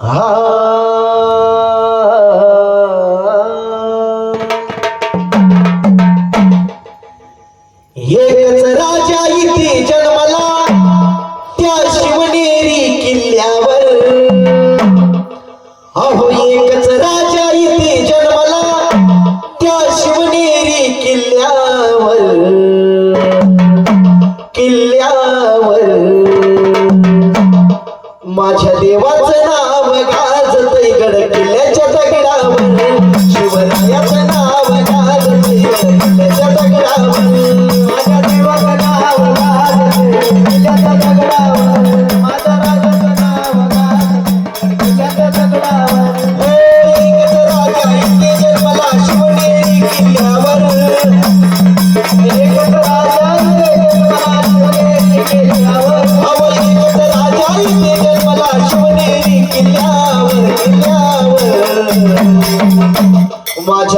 Ah. माझ्या देवाचं नाव गाजत गडकिल्ला.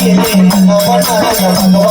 भगवानी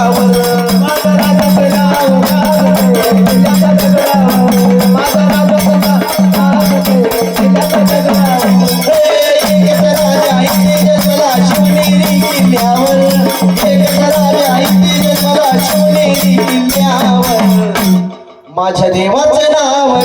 माझ्या देवाचं नाव